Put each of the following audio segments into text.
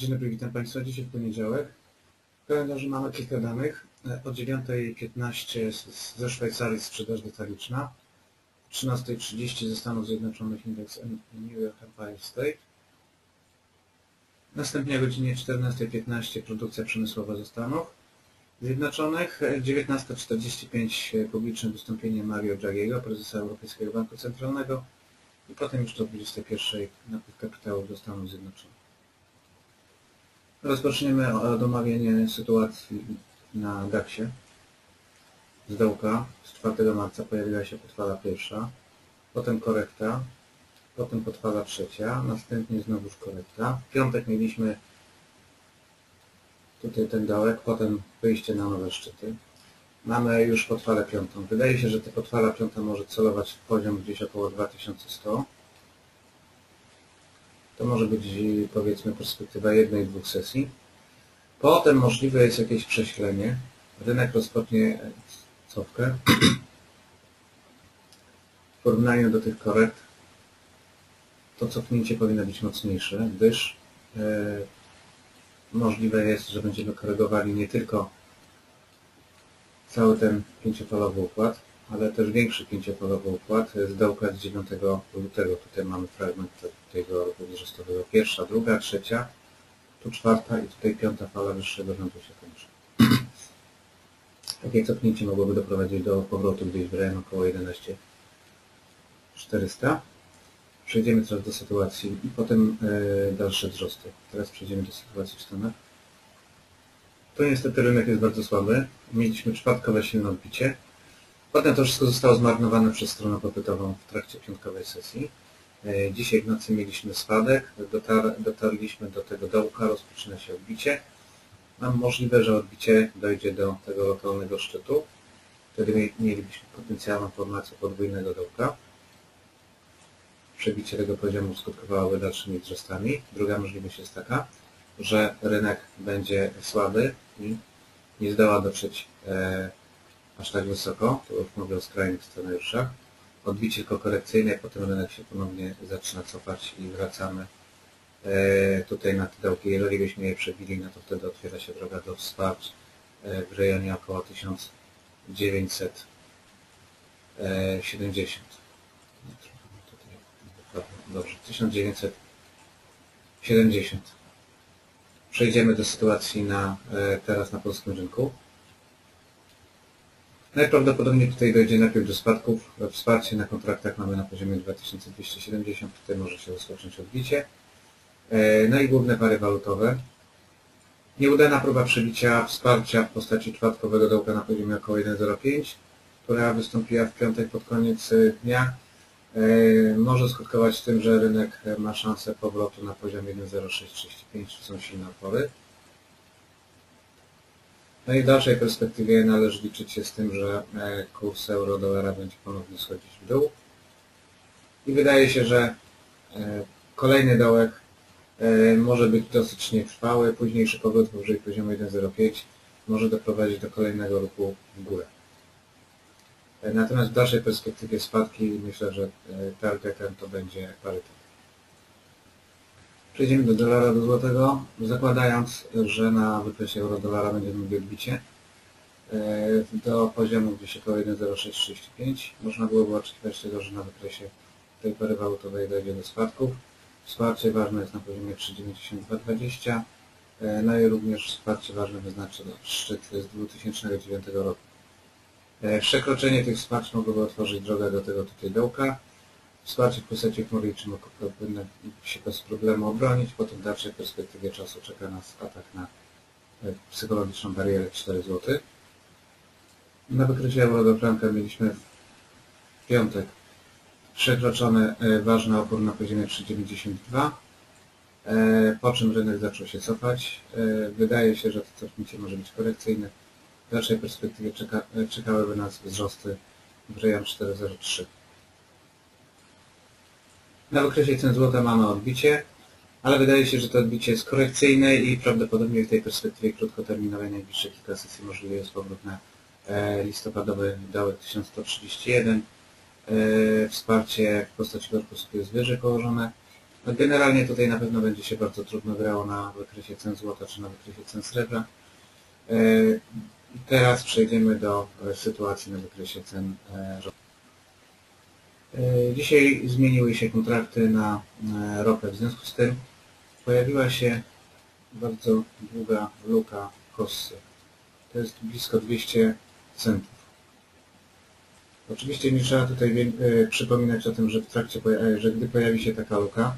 Dzień dobry, witam Państwa. Dzisiaj poniedziałek. W kalendarzu mamy kilka danych. E, O 9.15 z- ze Szwajcarii sprzedaż detaliczna. O 13.30 ze Stanów Zjednoczonych indeks New York Empire State. Następnie o godzinie 14.15 produkcja przemysłowa ze Stanów Zjednoczonych. E, 19.45 publiczne wystąpienie Mario Draghiego, prezesa Europejskiego Banku Centralnego. I potem już do 21.00 napływ kapitału do Stanów Zjednoczonych. Rozpoczniemy od omawiania sytuacji na DAX-ie. Z dołka z 4 marca pojawiła się podfala pierwsza, potem korekta, potem podfala trzecia, następnie znowuż korekta. W piątek mieliśmy tutaj ten dołek, potem wyjście na nowe szczyty. Mamy już podfalę piątą. Wydaje się, że ta podfala piąta może celować w poziom gdzieś około 2100. To może być powiedzmy perspektywa jednej, dwóch sesji. Potem możliwe jest jakieś prześlenie. Rynek rozpocznie cofkę. W porównaniu do tych korekt to cofnięcie powinno być mocniejsze, gdyż e, możliwe jest, że będziemy korygowali nie tylko cały ten pięciofalowy układ, ale też większy pięciofalowy układ z dołka z 9 lutego. Tutaj mamy fragment tego ruchu wzrostowego. Pierwsza, druga, trzecia, tu czwarta i tutaj piąta fala wyższego rzędu się kończy. Takie cofnięcie mogłoby doprowadzić do powrotu gdzieś w rejon około 11 400. Przejdziemy teraz do sytuacji i potem e, dalsze wzrosty. Teraz przejdziemy do sytuacji w Stanach. Tu niestety rynek jest bardzo słaby. Mieliśmy czwartkowe silne odbicie. Potem to wszystko zostało zmarnowane przez stronę popytową w trakcie piątkowej sesji. E, Dzisiaj w nocy mieliśmy spadek, dotar, dotarliśmy do tego dołka, rozpoczyna się odbicie. Mam możliwe, że odbicie dojdzie do tego lokalnego szczytu. Wtedy mie- mielibyśmy potencjalną formację podwójnego dołka. Przebicie tego poziomu skutkowałoby dalszymi wzrostami. Druga możliwość jest taka, że rynek będzie słaby i nie zdoła dotrzeć e, aż tak wysoko, to już mówię o skrajnych scenariuszach. Odbicie tylko korekcyjne, potem rynek się ponownie zaczyna cofać i wracamy e, tutaj na te dołki. Jeżeli byśmy je przebili, no to wtedy otwiera się droga do wsparć e, w rejonie około 1970. Nie, trochę tutaj dokładnie. Dobrze, 1970. Przejdziemy do sytuacji na, e, teraz na polskim rynku. Najprawdopodobniej tutaj dojdzie najpierw do spadków. Wsparcie na kontraktach mamy na poziomie 2270. Tutaj może się rozpocząć odbicie. E, No i główne pary walutowe. Nieudana próba przebicia wsparcia w postaci czwartkowego dołka na poziomie około 1,05, która wystąpiła w piątek pod koniec e, dnia. E, Może skutkować tym, że rynek ma szansę powrotu na poziom 1,0635, to są silne opory. W dalszej perspektywie należy liczyć się z tym, że e, kurs euro-dolara będzie ponownie schodzić w dół. I wydaje się, że e, kolejny dołek e, może być dosyć nietrwały. Późniejszy powrót powyżej poziomu 1,05 może doprowadzić do kolejnego ruchu w górę. Natomiast w dalszej perspektywie spadki myślę, że targetem to będzie parytet. Przejdziemy do dolara do złotego, zakładając, że na wykresie euro-dolara będziemy mieli odbicie e, do poziomu gdzieś około 1,0635. Można byłoby oczekiwać tego, że na wykresie tej pary walutowej dojdzie do spadków. Wsparcie ważne jest na poziomie 3,9220. e, No i również wsparcie ważne wyznaczy szczyt z 2009 roku. E, Przekroczenie tych wsparć mogłoby otworzyć drogę do tego tutaj dołka. Wsparcie w postaci chmury czy powinno się bez problemu obronić. Potem w dalszej perspektywie czasu czeka nas atak na e, psychologiczną barierę 4 zł. Na wykrycie euro do franka mieliśmy w piątek przekroczony e, ważny opór na poziomie 3,92 e, po czym rynek zaczął się cofać. Wydaje się, że to cofnięcie może być korekcyjne. W dalszej perspektywie czeka, czekałyby nas wzrosty w rejon 4,03. Na wykresie cen złota mamy odbicie, ale wydaje się, że to odbicie jest korekcyjne i prawdopodobnie w tej perspektywie krótkoterminowej najbliższe kilka sesji możliwy jest powrót na e, listopadowy dołek 1131. E, Wsparcie w postaci korpusu jest wyżej położone. No generalnie tutaj na pewno będzie się bardzo trudno grało na wykresie cen złota czy na wykresie cen srebra. E, Teraz przejdziemy do sytuacji na wykresie cen ropy. E, Dzisiaj zmieniły się kontrakty na e, ropę. W związku z tym pojawiła się bardzo długa luka Hossy. To jest blisko 200 centów. Oczywiście nie trzeba tutaj e, przypominać o tym, że w trakcie, że gdy pojawi się taka luka,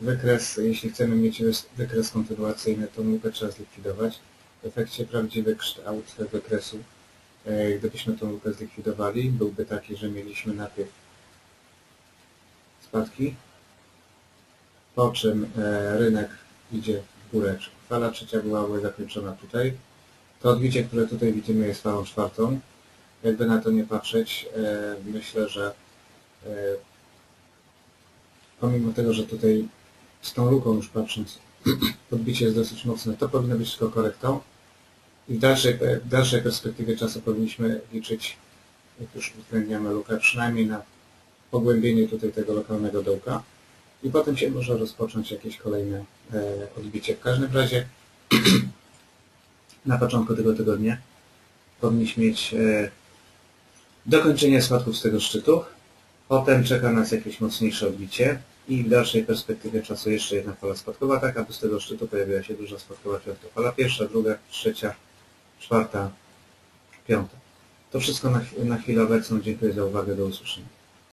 wykres, jeśli chcemy mieć wykres kontynuacyjny, to lukę trzeba zlikwidować. W efekcie prawdziwy kształt wykresu, gdybyśmy tą lukę zlikwidowali, byłby taki, że mieliśmy najpierw spadki, po czym e, rynek idzie w górę. Fala trzecia byłaby zakończona tutaj. To odbicie, które tutaj widzimy jest falą czwartą. Jakby na to nie patrzeć, e, myślę, że e, pomimo tego, że tutaj z tą luką już patrząc, odbicie jest dosyć mocne, to powinno być tylko korektą. I w dalszej, w dalszej perspektywie czasu powinniśmy liczyć, jak już uwzględniamy lukę, przynajmniej na pogłębienie tutaj tego lokalnego dołka i potem się może rozpocząć jakieś kolejne e, odbicie. W każdym razie na początku tego tygodnia powinniśmy mieć e, dokończenie spadków z tego szczytu, potem czeka nas jakieś mocniejsze odbicie i w dalszej perspektywie czasu jeszcze jedna fala spadkowa, tak aby z tego szczytu pojawiła się duża spadkowa piątka. Pierwsza, druga, trzecia, czwarta, piąta. To wszystko na, na chwilę obecną. Dziękuję za uwagę. Do usłyszenia.